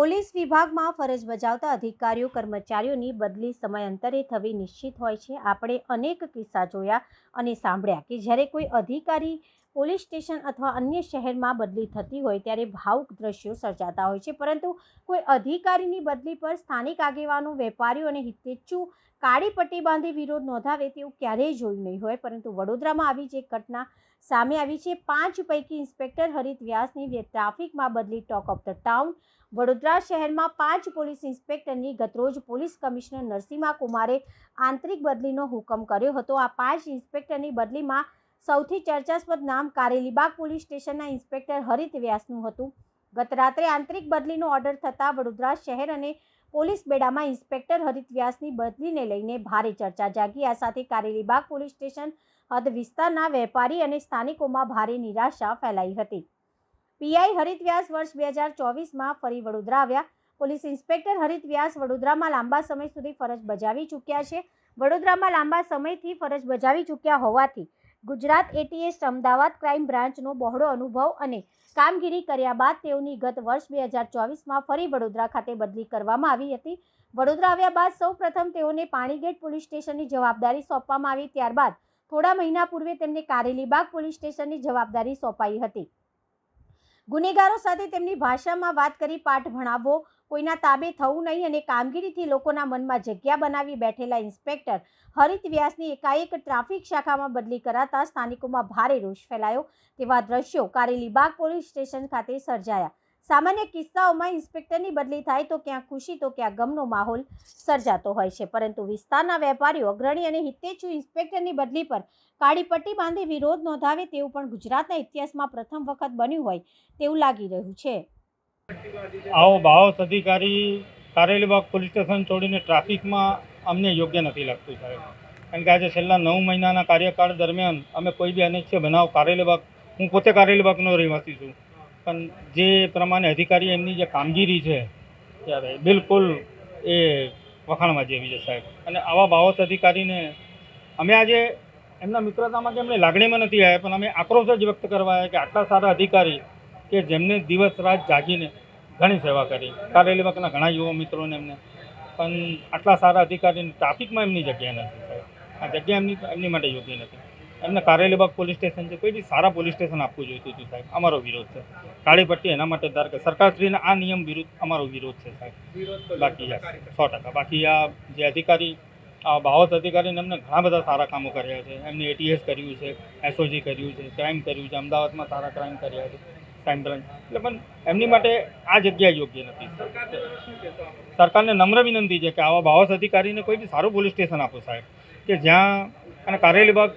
Police વિભાગમાં ફરજ બજાવતા અધિકારીઓ, કર્મચારીઓની બદલી સમયાંતરે થવી નિશ્ચિત હોય છે. આપણે અનેક કિસ્સા જોયા અને સાંભળ્યા કે જ્યારે કોઈ અધિકારી પોલીસ સ્ટેશન અથવા અન્ય શહેરમાં બદલી થતી હોય ત્યારે ભાવુક દ્રશ્યો સર્જાતા હોય છે. પરંતુ કોઈ અધિકારીની બદલી પર સ્થાનિક આગેવાનો, વેપારીઓ અને હિતેચ્છુ કાળી પટ્ટી બાંધી વિરોધ નોંધાવે તેવું ક્યારેય જોયું નહીં હોય. પરંતુ વડોદરામાં આવી જ ઘટના સામે આવી છે. પાંચ પૈકી ઇન્સ્પેક્ટર હરિત વ્યાસની ટ્રાફિકમાં બદલી talk of the town. Vadodara શહેરમાં પાંચ પોલીસ ઇન્સ્પેક્ટરની ગતરોજ પોલીસ કમિશનર નરસિંહા કુમારે આંતરિક બદલીનો હુકમ કર્યો હતો. આ પાંચ ઇન્સ્પેક્ટરની બદલીમાં સૌથી ચર્ચાસ્પદ નામ કારેલીબાગ પોલીસ સ્ટેશનના ઇન્સ્પેક્ટર હરિત વ્યાસનું હતું. ગત રાત્રે આંતરિક બદલીનો ઓર્ડર થતાં વડોદરા શહેર અને પોલીસ બેડામાં ઇન્સ્પેક્ટર હરિત વ્યાસની બદલીને લઈને ભારે ચર્ચા જાગી. આ સાથે કારેલીબાગ પોલીસ સ્ટેશન હદ વિસ્તારના વેપારી અને સ્થાનિકોમાં ભારે નિરાશા ફેલાઈ હતી. પીઆઈ હરિત વ્યાસ વર્ષ બે હજાર ચોવીસમાં ફરી વડોદરા આવ્યા. પોલીસ ઇન્સ્પેક્ટર હરિત વ્યાસ વડોદરામાં લાંબા સમય સુધી ફરજ બજાવી ચૂક્યા છે. વડોદરામાં લાંબા સમયથી ફરજ બજાવી ચૂક્યા હોવાથી ગુજરાત એટીએસ અમદાવાદ ક્રાઇમ બ્રાન્ચનો બહોળો અનુભવ અને કામગીરી કર્યા બાદ તેઓની ગત વર્ષ બે હજાર ચોવીસમાં ફરી વડોદરા ખાતે બદલી કરવામાં આવી હતી. વડોદરા આવ્યા બાદ સૌ પ્રથમ તેઓને પાણીગેટ પોલીસ સ્ટેશનની જવાબદારી સોંપવામાં આવી. ત્યારબાદ થોડા મહિના પૂર્વે તેમને કારેલીબાગ પોલીસ સ્ટેશનની જવાબદારી સોંપાઈ હતી. ગુનેગારો સાથે તેમની ભાષામાં વાત કરી પાઠ ભણાવવો કોઈના તાબે થવું નહીં અને કામગીરીથી લોકોના મનમાં જગ્યા બનાવી બેઠેલા ઇન્સ્પેક્ટર હરિત વ્યાસની એકાએક ટ્રાફિક શાખામાં બદલી કરાતા સ્થાનિકોમાં ભારે રોષ ફેલાયો. તેવા દ્રશ્યો કારેલીબાગ પોલીસ સ્ટેશન ખાતે સર્જાયા. સામાન્ય કિસ્સાઓમાં ઇન્સ્પેક્ટરની બદલી થાય તો ક્યાં ખુશી તો ક્યાં ગમનો માહોલ સર્જાતો હોય છે. પરંતુ વિસ્તારના વેપારીઓ અગ્રણી અને હિતેચ્છુ ઇન્સ્પેક્ટરની બદલી પર કાળી પટ્ટી બાંધી વિરોધ નોંધાવે તેવું પણ ગુજરાતના ઇતિહાસમાં પ્રથમ વખત બન્યું હોય તેવું લાગી રહ્યું છે. આવો બાવસ અધિકારી કારેલીબાગ પોલીસ સ્ટેશન છોડીને ટ્રાફિકમાં અમને યોગ્ય નથી લાગતું સાહેબ. કારણ કે આજે છેલ્લા નવ મહિનાના કાર્યકાળ દરમિયાન અમે કોઈ બી અનિચ્છ બનાવ કારેલીબાગ, હું પોતે કારેલીબાગનો રહેવાસી છું. પણ જે પ્રમાણે અધિકારી એમની જે કામગીરી છે, ત્યારે બિલકુલ એ વખાણમાં જેવી છે સાહેબ. અને આવા બાવત અધિકારીને અમે આજે એમના મિત્રતામાં કે એમને લાગણીમાં નથી આવ્યા, પણ અમે આક્રોશ જ વ્યક્ત કરવા આવ્યા કે આટલા સારા અધિકારી કે જેમને દિવસ રાત જાગીને ઘણી સેવા કરી. કારેલીબાગના ઘણા યુવા મિત્રોને એમને. પણ આટલા સારા અધિકારીને ટ્રાફિકમાં એમની જગ્યા નથી સાહેબ. આ જગ્યા એમની એમની માટે યોગ્ય નથી. એમને કારેલીબાગ પોલીસ સ્ટેશન છે કોઈ બી સારા પોલીસ સ્ટેશન આપવું જોઈતું હતું સાહેબ અમારો વિરોધ છે. કાળી પટ્ટી એના માટે ધાર કે સરકારશ્રીના આ નિયમ વિરુદ્ધ અમારો વિરોધ છે સાહેબ. બાકી સો ટકા. બાકી આ જે અધિકારી આ ભાવત અધિકારીને એમને ઘણા બધા સારા કામો કર્યા છે. એમને એટીએસ કર્યું છે એસઓજી કર્યું છે ક્રાઇમ કર્યું છે અમદાવાદમાં સારા ક્રાઇમ કર્યા છે ક્રાઇમ બ્રાન્ચ એટલે પણ એમની માટે આ જગ્યા યોગ્ય નથી સરકારને નમ્ર વિનંતી છે કે આવા ભાવસ અધિકારીને કોઈ બી સારું પોલીસ સ્ટેશન આપો સાહેબ. કે જ્યાં અને કારેલીબાગ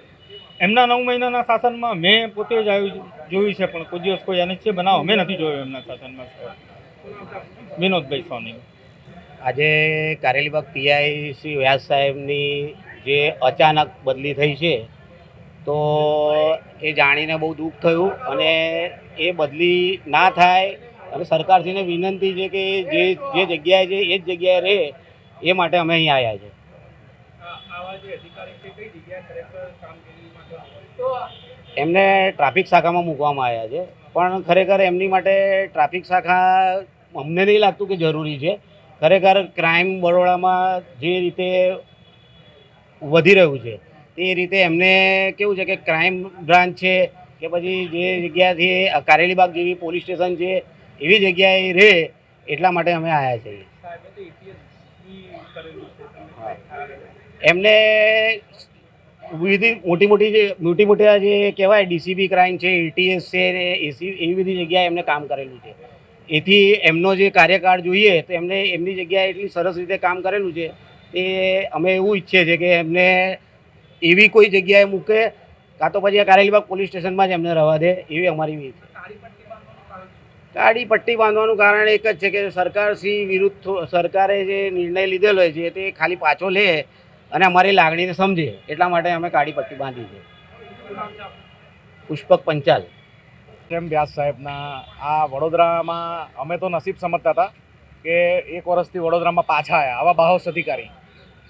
એમના નવ મહિનાના શાસનમાં મેં પોતે જ આવ્યું જોયું છે પણ કોઈ દિવસ કોઈ અનિચ્છય બનાવ અમે નથી જોયો એમના શાસનમાં. વિનોદભાઈ સોની. આજે કારેલીબાગ પીઆઈ શ્રી વ્યાસ સાહેબની જે અચાનક બદલી થઈ છે તો એ જાણીને બહુ દુઃખ થયું અને એ બદલી ના થાય અને સરકારશ્રીને વિનંતી છે કે જે જે જગ્યાએ છે એ જ જગ્યાએ રહે એ માટે અમે અહીં આવ્યા છે. એમને ટ્રાફિક શાખામાં મૂકવામાં આવ્યા છે. પણ ખરેખર એમની માટે ટ્રાફિક શાખા અમને નહીં લાગતું કે જરૂરી છે. ખરેખર ક્રાઇમ બરોડામાં જે રીતે વધી રહ્યું છે તે રીતે એમને કેવું છે કે ક્રાઇમ બ્રાન્ચ છે કે પછી જે જગ્યાથી કારેલીબાગ જેવી પોલીસ સ્ટેશન છે એવી જગ્યાએ રહે એટલા માટે અમે આવ્યા છીએ. એમને વિવિધ મોટી મોટી જે, મોટી મોટી જે કહેવાય ડીસીબી ક્રાઇમ છે એટીએસ છે, ને એસી, એવી બધી જગ્યાએ એમને કામ કરેલું છે. એથી એમનો જે કાર્યકાળ જોઈએ તો એમને એમની જગ્યાએ એટલી સરસ રીતે કામ કરેલું છે તે અમે એવું ઈચ્છીએ છીએ કે એમને એવી કોઈ જગ્યાએ મૂકે, કાં તો પછી આ કારેલીબાગ પોલીસ સ્ટેશનમાં જ એમને રહેવા દે, એવી અમારી છે. કાળી પટ્ટી બાંધવાનું કારણ એક જ છે કે સરકારશ્રી વિરુદ્ધ સરકારે જે નિર્ણય લીધેલો છે તે ખાલી પાછો લે અને અમારી લાગણીને સમજે, એટલા માટે અમે કાળી પટ્ટી બાંધી છે. પુષ્પક પંચાલ. કેમ વ્યાસ સાહેબના? આ વડોદરામાં અમે તો નસીબ સમજતા હતા કે એક વર્ષથી વડોદરામાં પાછા આવ્યા આવા બાહોશ અધિકારી.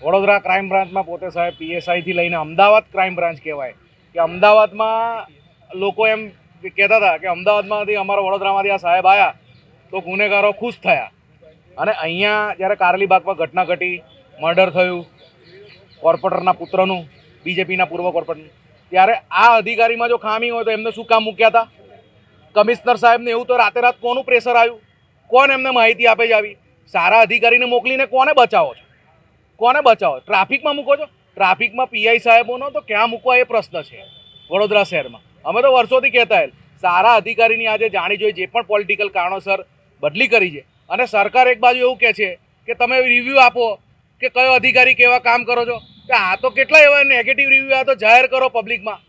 વડોદરા ક્રાઇમ બ્રાન્ચમાં પોતે સાહેબ પીએસઆઈથી લઈને અમદાવાદ ક્રાઇમ બ્રાન્ચ કહેવાય. કે અમદાવાદમાં લોકો એમ કહેતા હતા કે અમદાવાદમાંથી અમારા વડોદરામાંથી આ સાહેબ આવ્યા તો ગુનેગારો ખુશ થયા. અને અહીંયા જ્યારે કારલીબાગમાં ઘટના ઘટી, મર્ડર થયું કોર્પોરેટરના પુત્રનું, બીજેપીના પૂર્વ કોર્પોરેટર ત્યારે આ અધિકારીમાં જો ખામી હોય તો એમને શું કામ મૂક્યા હતા? કમિશનર સાહેબને એવું તો રાતે રાત કોનું પ્રેશર આવ્યું? કોણ એમને માહિતી આપે છે આવી? સારા અધિકારીને મોકલીને કોને બચાવો છો? કોને બચાવો? ટ્રાફિકમાં મૂકો છો? ટ્રાફિકમાં પીઆઈ સાહેબોનો તો ક્યાં મૂકવા એ પ્રશ્ન છે. વડોદરા શહેરમાં. અમે તો વર્ષોથી કહેતા હતા સારા અધિકારીની આજે જાણી જોઈ જે પણ પોલિટિકલ કારણોસર બદલી કરી છે. અને સરકાર એક બાજુ એવું કહે છે કે તમે રિવ્યૂ આપો કે કયો અધિકારી કેવા કામ કરો છો? કે આ તો કેટલા એવા નેગેટિવ રિવ્યૂ આ તો જાહેર કરો પબ્લિકમાં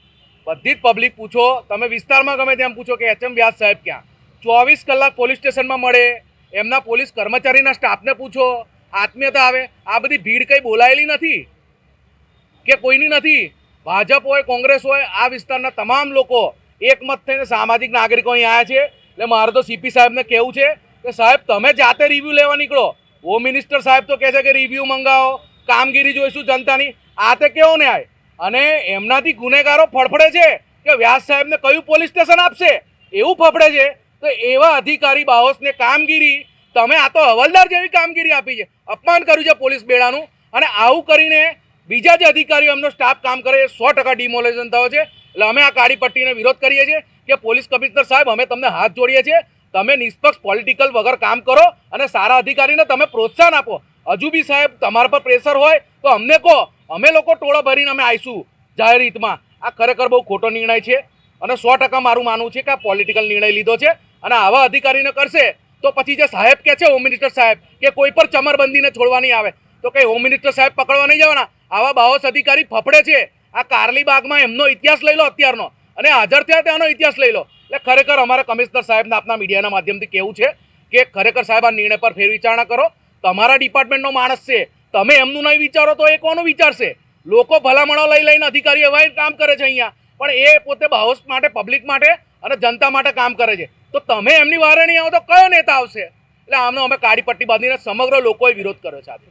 બધી જ પબ્લિક પૂછો. તમે વિસ્તારમાં ગમે તેમ પૂછો કે એચએમ વ્યાસ સાહેબ ક્યાં? ચોવીસ કલાક પોલીસ સ્ટેશનમાં મળે. એમના પોલીસ કર્મચારીના સ્ટાફને પૂછો. આત્મીયતા આવે. આ બધી ભીડ કંઈ બોલાયેલી નથી? કે કોઈની નથી? ભાજપ હોય, કોંગ્રેસ હોય, આ વિસ્તારના તમામ લોકો એકમત થઈને સામાજિક નાગરિકો અહીં આવ્યા છે. એટલે મારે તો સીપી સાહેબને કહેવું છે કે સાહેબ, તમે જાતે રિવ્યૂ લેવા નીકળો. હોમ મિનિસ્ટર સાહેબ તો કહે છે કે રિવ્યૂ મંગાવો. કામગીરી જોઈશું જનતાની. આ તે કેવો ન્યાય? અને એમનાથી ગુનેગારો ફડફડે છે કે વ્યાસ સાહેબને કયું પોલીસ સ્ટેશન આપશે? એવું ફફડે છે. તો એવા અધિકારી બાહોસને કામગીરી, તમે આ તો હવલદાર જેવી કામગીરી આપી છે. અપમાન કર્યું છે પોલીસ બેડાનું. અને આવું કરીને બીજા જે અધિકારીઓ એમનો સ્ટાફ કામ કરે એ સો ટકા ડિમોલેશન થયો છે. એટલે અમે આ કાળી પટ્ટીને વિરોધ કરીએ છીએ કે પોલીસ કમિશનર સાહેબ, અમે તમને હાથ જોડીએ છીએ. તમે નિષ્પક્ષ પોલિટિકલ વગર કામ કરો અને સારા અધિકારીને તમે પ્રોત્સાહન આપો. હજુ બી સાહેબ તમારા પર પ્રેશર હોય તો અમને કહો. અમે લોકો ટોળો ભરીને અમે આવીશું જાહેર હિતમાં આ ખરેખર બહુ ખોટો નિર્ણય છે અને સો ટકા મારું માનવું છે કે આ પોલિટિકલ નિર્ણય લીધો છે અને આવા અધિકારીને કરશે તો પછી જે સાહેબ કે છે હોમ મિનિસ્ટર સાહેબ, કે કોઈ પર ચમરબંધીને છોડવા નહીં આવે. તો કંઈ હોમ મિનિસ્ટર સાહેબ, પકડવા નહીં જવાના. આવા બાવસ અધિકારી ફફડે છે. આ કારલી બાગમાં એમનો ઇતિહાસ લઈ લો અત્યારનો. અને હાજર થયા ત્યાંનો ઇતિહાસ લઈ લો. એટલે ખરેખર અમારા કમિશનર સાહેબને આપના મીડિયાના માધ્યમથી કેવું છે કે ખરેખર સાહેબ આ નિર્ણય પર ફેર વિચારણા કરો. તમારા ડિપાર્ટમેન્ટનો માણસ છે. તમે એમનું નહીં વિચારો તો એ કોનું વિચારશે? લોકો ભલામણો લઈ લઈને અધિકારી એવા કામ કરે છે અહીંયા. પણ એ પોતે હાઉસ માટે પબ્લિક માટે અને જનતા માટે કામ કરે છે. તો તમે એમની વારે નહીં આવો તો કયો નેતા આવશે? એટલે આમનો અમે કાળી પટ્ટી બાંધીને સમગ્ર લોકોએ વિરોધ કર્યો છે આજે.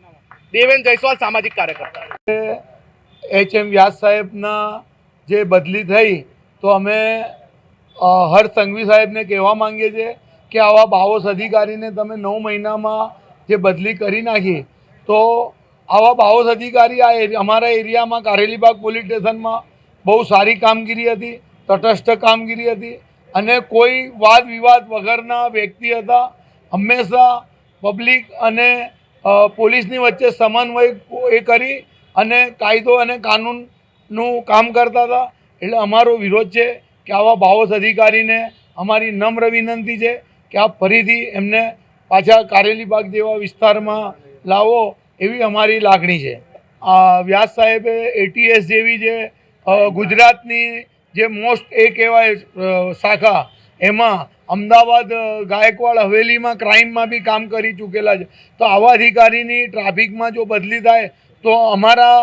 દેવેન જયસ્વાલ સામાજિક કાર્યકર્તા. એચ એમ વ્યાસ સાહેબના જે બદલી થઈ, તો અમે હર્ષ સંઘવી સાહેબને કહેવા માંગીએ છીએ કે આવા બાવોસ અધિકારીને તમે નવ મહિનામાં જે બદલી કરી નાખી, તો આવા બાવોસ અધિકારી આ અમારા એરિયામાં કારેલીબાગ પોલીસ સ્ટેશનમાં બહુ સારી કામગીરી હતી, તટસ્થ કામગીરી હતી અને કોઈ વાદ વિવાદ વગરના વ્યક્તિ હતા, હંમેશા પબ્લિક અને પોલીસની વચ્ચે સમન્વય એ કરી અને કાયદો અને કાનૂનનું કામ કરતા હતા. એટલે અમારો વિરોધ છે કે આવા બાવોસ અધિકારીને અમારી નમ્ર વિનંતી છે કે આપ ફરીથી એમને પાછા કારેલીબાગ જેવા વિસ્તારમાં લાવો એવી અમારી લાગણી છે. આ વ્યાસ સાહેબે એટીએસ જેવી જે ગુજરાતની જે મોસ્ટ એ કહેવાય શાખા, એમાં અમદાવાદ ગાયકવાડ હવેલીમાં ક્રાઇમમાં બી કામ કરી ચૂકેલા છે. તો આવા અધિકારીની ટ્રાફિકમાં જો બદલી થાય, તો અમારા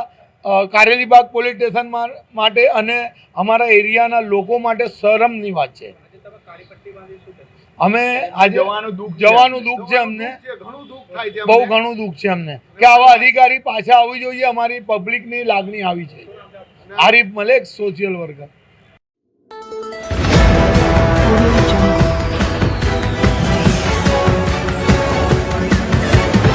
કારેલીબાગ પોલીસ સ્ટેશન માટે અને અમારા એરિયાના લોકો માટે શરમની વાત છે. અમે આજે જવાનું દુઃખ છે. જવાનું દુઃખ છે અમને. ઘણું દુઃખ થાય છે બહુ ઘણું દુઃખ છે અમને. કે આવા અધિકારી પાછા આવવી જોઈએ અમારી પબ્લિકની લાગણી આવી છે. Arif Malek social worker